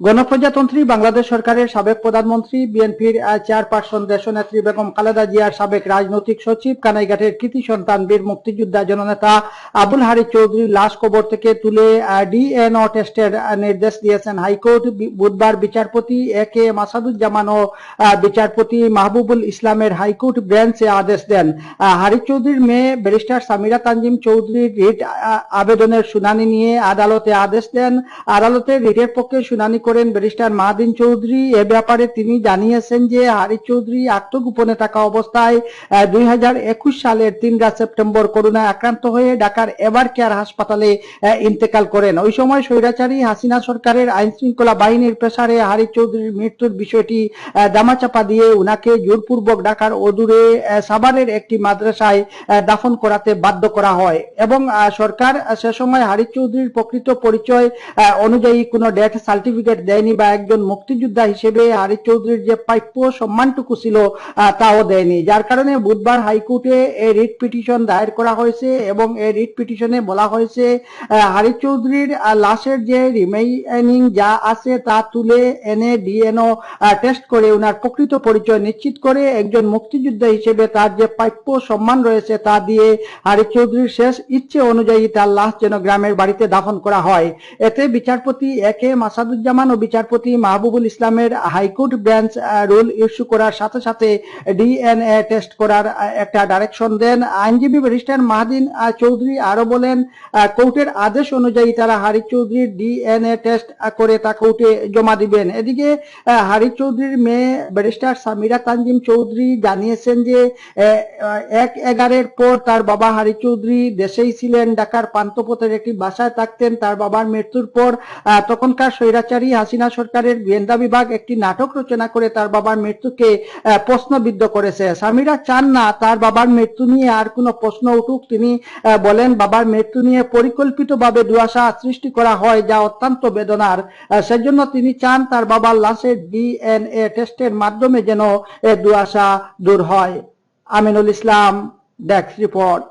গণপ্রজাতন্ত্রী বাংলাদেশ সরকারের সাবেক প্রধানমন্ত্রী, বিএনপির চেয়ারপারসন, দেশনেত্রী বেগম খালেদা জিয়ার সাবেক রাজনৈতিক সচিব, কানাইঘাটের কৃতি সন্তান, বীর মুক্তিযোদ্ধা জননেতা আবুল হারি চৌধুরীর লাশ কবর থেকে তুলে ডিএনও টেস্টের নির্দেশ দিয়েছেন হাইকোর্ট। বুধবার বিচারপতি এ কে মাসাদুজ্জামান ও বিচারপতি মাহবুবুল ইসলামের হাইকোর্ট বেঞ্চে আদেশ দেন। হারি চৌধুরীর মেয়ে ব্যারিস্টার সামিরা তানজিম চৌধুরীর রিট আবেদনের শুনানি নিয়ে আদালতে আদেশ দেন। আদালতে রিটের পক্ষে শুনানি করেন ব্যারিস্টার মাহাদিন চৌধুরী। এ ব্যাপারে তিনি জানিয়েছেন যে হারিস চৌধুরী আত্মগোপনে থাকা অবস্থায় দুই হাজার একুশ সালের তিনরা সেপ্টেম্বর করোনায় আক্রান্ত হয়ে ঢাকার এভার কেয়ার হাসপাতালে ইন্তেকাল করেন। ওই সময় স্বৈরাচারী হাসিনা সরকারের আইন শৃঙ্খলা বাহিনীর প্রেসারে হারিস চৌধুরীর মৃত্যুর বিষয়টি দামাচাপা দিয়ে উনাকে জোরপূর্বক ঢাকার অদূরে সাভারের একটি মাদ্রাসায় দাফন করাতে বাধ্য করা হয় এবং সরকার সে সময় হারিস চৌধুরীর প্রকৃত পরিচয় অনুযায়ী কোনো ডেথ সার্টিফিকেট দেয়নি বা একজন মুক্তিযোদ্ধা হিসেবে হারিস চৌধুরীর যে প্রাপ্য সম্মানটুকু ছিল তাও দেয়নি। যার কারণে বুধবার হাইকোর্টে এই রিট পিটিশন দায়ের করা হয়েছে এবং এই রিট পিটিশনে বলা হয়েছে হারিস চৌধুরীর লাশের যে রিমেইনিং যা আছে তা তুলে এনে ডিএনও টেস্ট করে ওনার প্রকৃত পরিচয় নিশ্চিত করে একজন মুক্তিযোদ্ধা হিসেবে তার যে প্রাপ্য সম্মান রয়েছে তা দিয়ে হারিস চৌধুরীর শেষ ইচ্ছে অনুযায়ী তার লাশ যেন গ্রামের বাড়িতে দাফন করা হয়। এতে বিচারপতি এ কে মাসাদুজ্জামান ও বিচারপতি মাহবুবুল ইসলামের হাইকোর্ট বেঞ্চ রুল ইস্যু করার সাথে সাথে ডিএনএ টেস্ট করার একটা ডাইরেকশন দেন। আইনজীবী ব্যারিস্টার মাহাদিন চৌধুরী আরও বলেন কোর্টের আদেশ অনুযায়ী তারা হারিস চৌধুরীর ডিএনএ টেস্ট করে তা কোর্টে জমা দিবেন। এদিকে আহ, চৌধুরীর মেয়ে ব্যারিস্টার সামিরা তানজিম চৌধুরী জানিয়েছেন যে এক এগারের পর তার বাবা হারিস চৌধুরী দেশেই ছিলেন ঢাকার পান্তপথের একটি বাসায় থাকতেন। তার বাবার মৃত্যুর পর তখনকার স্বৈরাচারী হাসিনা সরকারের গোয়েন্দা বিভাগ একটি নাটক রচনা করে তার বাবার মৃত্যুকে প্রশ্নবিদ্ধ করেছে। স্বামীরা চান না তার বাবার মৃত্যু নিয়ে আর কোনো প্রশ্ন উঠুক। তিনি বলেন, বাবার মৃত্যু নিয়ে পরিকল্পিতভাবে দুয়াশা সৃষ্টি করা হয় যা অত্যন্ত বেদনার। সেজন্য তিনি চান তার বাবার লাশের ডিএনএ টেস্টের মাধ্যমে যেন দুয়াশা দূর হয়। Aminul Islam, desk report.